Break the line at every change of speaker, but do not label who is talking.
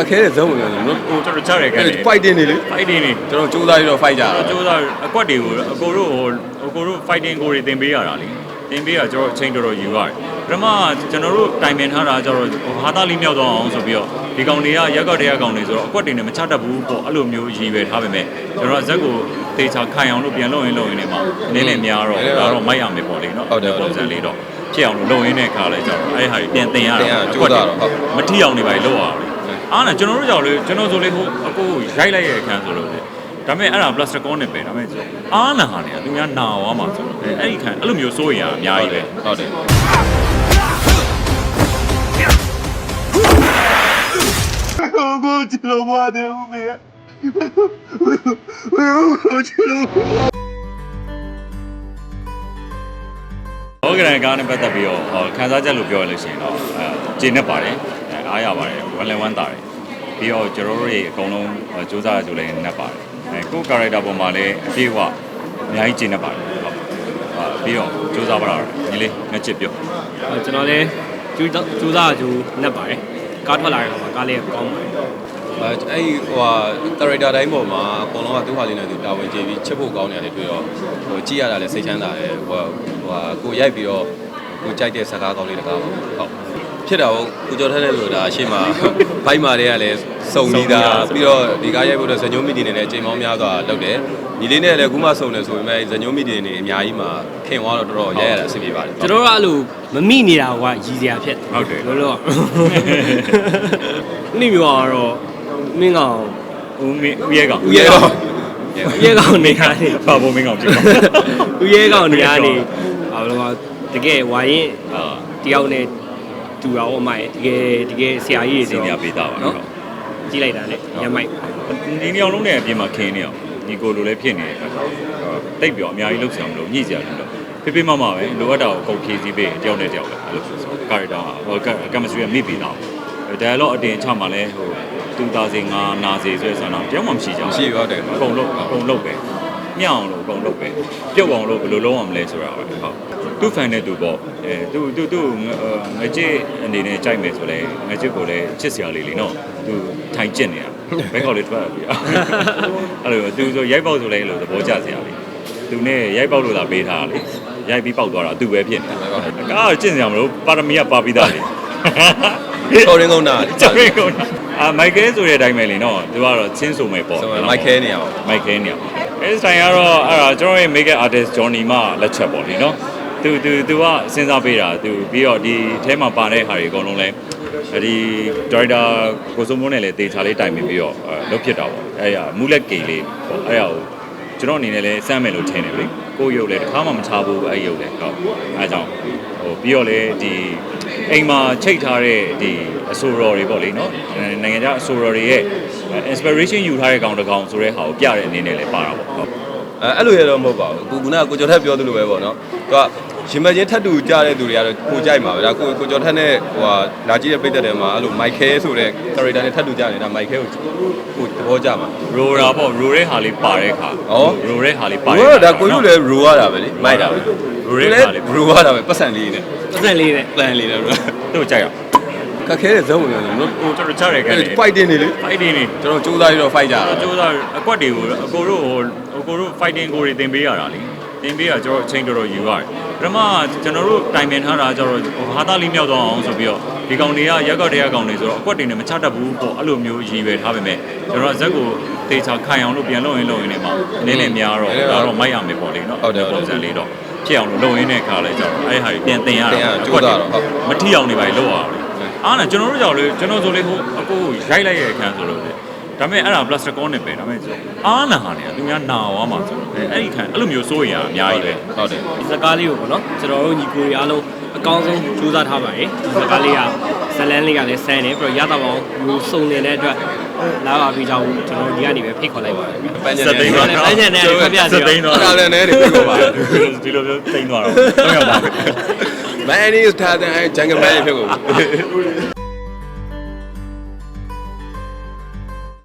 ခက်ခဲတဲ့ဇုံဝင်တယ်နော်
ဟိုတော်တော်ချရဲခံတယ်
fighting နေလေ
fighting နေ
ကျွန်တော်စူးစမ်းပြီးတော့ fight ကြတာ
ကျိုးစားအကွက်တွေကိုအကိုတို့ဟိုအကိုတို့ fighting ကိုတွေတင်ပေးရတာလေတင်ပေးရကျွန်တော်အချိန်တော်တော်ယူရတယ်ပထမကျွန်တော်တို့တိုင်ပင်ထားတာကျတော့ဟာသားလေးမြောက်တော့အောင်ဆိုပြီးတော့ဒီကောင်တွေကရက်ကွက်တွေကကောင်တွေဆိုတော့အကွက်တွေနဲ့မချတတ်ဘူးပေါ့အဲ့လိုမျိုးရည်ရွယ်ထားပေမဲ့ကျွန်တော်ဇက်ကိုတေချာခိုင်အောင်လို့ပြန်လုပ်ရင်လုပ်ရင်လည်းမနည်းနည်းများတော့ဒါတော့မိုက်ရမယ်ပေါ့လေနော်ပုံစံလေးတော့ဖြစ်အောင်လို့လုပ်ရင်းတဲ့ခါလဲကျတော့အဲ့ဟာကြီးပြန်တင်ရတာမထီအောင်နေပါလေလုပ်ရအောင် အားနဲ့ကျွန်တော်တို့ကြောင့်လေကျွန်တော်ဆိုလေဟိုအကိုရိုက်လိုက်ရဲ့အခန်းဆိုလို့လေဒါပေမဲ့အဲ့ဒါ plastic con နဲ့ပဲဒါပေမဲ့အားနာဟာနေတာသူများနာသွားမှာဆိုတော့အဲ့ဒီခံအဲ့လိုမျိုးစိုးရိမ်ရအများကြီးပဲ
ဟုတ်တယ်
ကိုချလို့မတယ်ဦးမေကိုချလို့
ဟောကရန်ကားနဲ့ပတ်သက်ပြီးတော့ဟောခန်းစားချက်လို့ပြောရလို့ရှိရင်တော့အဲကျေနပ်ပါတယ်အဲအားရပါတယ်ဝမ်းလည်းဝမ်းသာတယ် ပြီးတော့ကျွန်တော်တို့တွေအကုန်လုံးစူးစမ်းရကြလည်းနပ်ပါတယ်အဲကိုယ် character ပုံမှာလည်းအပြည့်အဝအများကြီးကျေနပ်ပါတယ်ဟုတ်အာပြီးတော့စူးစမ်းပါတော့ညီလေးငါချစ်ပြော
ကျွန်တော်လည်းကျူးကျူးစားကျူးနှက်ပါတယ်ကားထွက်လာတဲ့အခါမှာကားလေးကောင်းပါတယ်
အဲအဲ့ဒီဟိုဟာ character တိုင်းပေါ်မှာအကုန်လုံးကသူ့ဟာလေးနဲ့သူတာဝန်ကျေပြီးချစ်ဖို့ကောင်းနေရတယ်တွေ့တော့ဟိုကြည့်ရတာလည်းစိတ်ချမ်းသာတယ်ဟိုဟိုဟာကိုရိုက်ပြီးတော့ကိုကြိုက်တဲ့စကားကောင်းလေးတကားပါဟုတ် ဖြစ်တာဟုတ်ကိုကျော်ထက်တဲ့လူဒါအရှိမဘိုက်မာတွေကလည်းစုံနေတာပြီးတော့ဒီကားရိုက်ဖို့တော့ဇညုံမီတီနေနဲ့အချိန်မောင်းများစွာလုပ်တယ်ညီလေးနဲ့လည်းခုမှစုံတယ်ဆိုပေမဲ့ဇညုံမီတီနေအများကြီးမှာခင်သွားတော့တော်တော်ရိုက်ရတာအဆင်ပြေပါတယ်
ကျွန်တော်တို့ကအဲ့လိုမမိနေတာကရည်စရာဖြစ်
ဟုတ်တယ်
လို့လို့နိမျိုးကတော့မင်းကောင်
ဦးမင်းဦးရဲကောင်
ဦးရဲကောင်ဦးရဲကောင်နေရာနေ
ပါဘုံမင်းကောင်ကြည့်ပါ
ဦးရဲကောင်နေရာနေဘာလို့လဲတကယ်ဝိုင်းရင်
အာ
တယောက်နဲ့ တူတာဟောမှတကယ်တကယ်ဆရာကြီး
စင်
တွေ
ညာ
ဆို
ပေးတာပါ
နော်
နော်
ကြည့်လိုက်တာလေညမိုက်
ဒီနေအောင်လုံးနဲ့အပြင်မှာခင်းနေအောင်ညီကိုလိုလည်းဖြစ်နေတယ်တိတ်ပြောအများကြီးလှုပ်ဆောင်မလို့ညှိစရာလို့ဖေးဖေးမမပဲလိုအပ်တာကိုကုန်ဖြည့်စည်းပေးတယောက်နဲ့တယောက်ပဲအဲ့လိုဆိုကာရီတာဟိုကမစထရီကမိပြီးတော့ဒါတော့အတင်ချမှလည်းဟို2005နာစီဆိုတဲ့ဆန္ဒတယောက်မှမရှိကြဘူး
ရှိဟုတ်တယ်
အကုန်လုံးအကုန်လုံးပဲ မြောက်အောင်လို့အကုန်လုံးပဲပြုတ်အောင်လို့ဘယ်လိုလုပ်အောင်မလဲဆိုတာပဲဟုတ်သူ့ fan နဲ့သူပေါ့အဲသူသူသူငကြစ်အနေနဲ့ကြိုက်မယ်ဆိုလဲငကြစ်ကိုလည်းချစ်စရာလေးလေးနော်သူထိုင်ကျင့်နေတာဘဲခေါက်လေးထွက်လာပြီအဲ့လိုသူဆိုရိုက်ပေါက်ဆိုလဲလို့သဘောကျစရာလေးသူနဲ့ရိုက်ပေါက်လို့သာပေးထားတာလေရိုက်ပြီးပေါက်သွားတာသူပဲဖြစ်နေတာကားကျင့်စရာမလို့ပါရမီကပါပြီးသားလေ
တော်ရင်းကုန်တာ
ကျော်ရကုန် အာမိုက်ကဲဆိုတဲ့အတိုင်းပဲလေနော်သူကတော့ချင်းဆိုမယ်ပေါ့
ဆိုမိုက်ခဲနေအောင်
မိုက်ခဲနေအောင်အဲစတိုင်ကတော့အဲ့ဒါကျွန်တော်ရဲ့ make artist Johnny မလက်ချက်ပေါ့လေနော်သူသူသူကစဉ်းစားပေးတာသူပြီးတော့ဒီအဲမှာပါတဲ့ဟာတွေအကုန်လုံးလဲဒီ director ကိုစုံမိုးနဲ့လည်းတေချာလေးတိုင်ပြီးပြီးတော့လုတ်ဖြစ်တာပေါ့အဲ့ရမူလက်ကေလေးပေါ့အဲ့ရကိုကျွန်တော်အနေနဲ့လည်းစမ်းမယ်လို့ထင်တယ်လေကိုရုပ်လည်းတစ်ခါမှမချဘူးအဲ့ရုပ်လည်းဟုတ်အဲကြောင့်ဟိုပြီးတော့လည်းဒီ အိမ်မှာချိတ်ထားတဲ့ဒီအဆိုတော်တွေပေါ့လေနော်နိုင်ငံခြားအဆိုတော်တွေရဲ့ inspiration ယူထားတဲ့ကောင်တစ်ကောင်ဆိုတဲ့ဟာကိုပြတဲ့အနေနဲ့လည်းပါတာပေါ့ဟုတ်
အဲအဲ့လိုရတော့မဟုတ်ပါဘူးကိုကကကိုကျော်ထက်ပြောသလိုပဲပေါ့နော်သူက ရှင်မချင်းထပ်တူကြတဲ့သူတွေကတော့ကိုကြိုက်မှာပဲဒါကိုကိုကျော်ထက်နဲ့ဟိုဟာလာကြည့်တဲ့ပိတ်သက်တယ်မှာအဲ့လိုမိုက်ခဲဆိုတဲ့ character နဲ့ထပ်တူကြနေတာမိုက်ခဲကိုကိုသဘောကျမှာ
ရိုတာပေါ့ရိုတဲ့ဟာလေးပါတဲ့ခါ
ဩ
ရိုတဲ့ဟာလေးပါ
ဘိုးကဒါကိုယူလည်း row ရတာပဲလေမိုက်တာပဲ
ရိုတဲ့ဟာလေး
row ရတာပဲပတ်စံလေးနဲ့
ပတ်စံလေးနဲ့
plan လေးနဲ့
တို့ကြိုက်အောင်
ခက်ခဲတဲ့ဇုံဝင်တယ်နော်
ဟိုတော်တော်ချရဲခံတယ်
fighting နေလေ
fighting နေ
ကျွန်တော်စူးစမ်းပြီးတော့ fight ကြတာ
ကျိုးစားအကွက်တွေကိုအကိုတို့ဟိုအကိုတို့ fighting ကိုတွေတင်ပေးရတာလေ တင်ပေးရကျွန်တော်အချိန်တော်တော်ယူရတယ်ပထမကျွန်တော်တို့တိုင်ပင်ထားတာကျတော့ဟာသားလေးမြောက်တော့အောင်ဆိုပြီးတော့ဒီကောင်တွေကရက်ကွက်တွေကကောင်တွေဆိုတော့အကွက်တွေနဲ့မချတတ်ဘူးပေါ့အဲ့လိုမျိုးရည်ရွယ်ထားပေမဲ့ကျွန်တော်ဇက်ကိုတေချာခိုင်အောင်လို့ပြန်လုပ်ရင်လုပ်ရင်လည်းမနည်းနည်းများတော့ဒါတော့မိုက်ရမယ်ပေါ့လေနော်ပုံစံလေးတော့ဖြစ်အောင်လို့လုပ်ရင်းတဲ့ခါလဲကျတော့အဲ့ဟာတွေပြန်တင်ရတာမထီအောင်နေပါလေလုပ်ရတာအားနဲ့ကျွန်တော်တို့ကြောင့်လေကျွန်တော်ဆိုလေဟိုအကိုရိုက်လိုက်ရဲ့အခန်းဆိုလို့လေ ဒါပေမဲ့အဲ့ဒါ plastic con နဲ့ပဲဒါပေမဲ့အားနာဟာနေတာသူများနာသွားမှာဆိုတော့အဲ့ဒီခံအဲ့လိုမျိုးစိုးရိမ်ရအများကြီးပဲ
ဟုတ်တယ်
ဒီစကားလေးကိုပေါ့နော်ကျွန်တော်တို့ညီကိုတွေအားလုံးအကောင်းဆုံးကြိုးစားထားပါတယ်ဒီစကားလေးကဇလန်းလေးကလည်းဆန်းတယ်ပြီးတော့ရတာပေါင်းမျိုးစုံနေတဲ့အတွက်လာပါပြီးတော့ကျွန်တော်ဒီကနေပဲဖိတ်ခေါ်လိုက်ပါတယ်
ပန်းချ
စက်သိန်းသွား
ပန်းချံနဲ့ဖတ်ပြစီ
စက်သိန်းသွား
အဲ့ဒါလည်းနည်းနည်းပြေပါ
ဒီလိုမျိုးသိန်းသွားတော့တော့ရပါဘူး
မန်နီးစ်ထားတဲ့ jungle man ဖြစ်ကုန်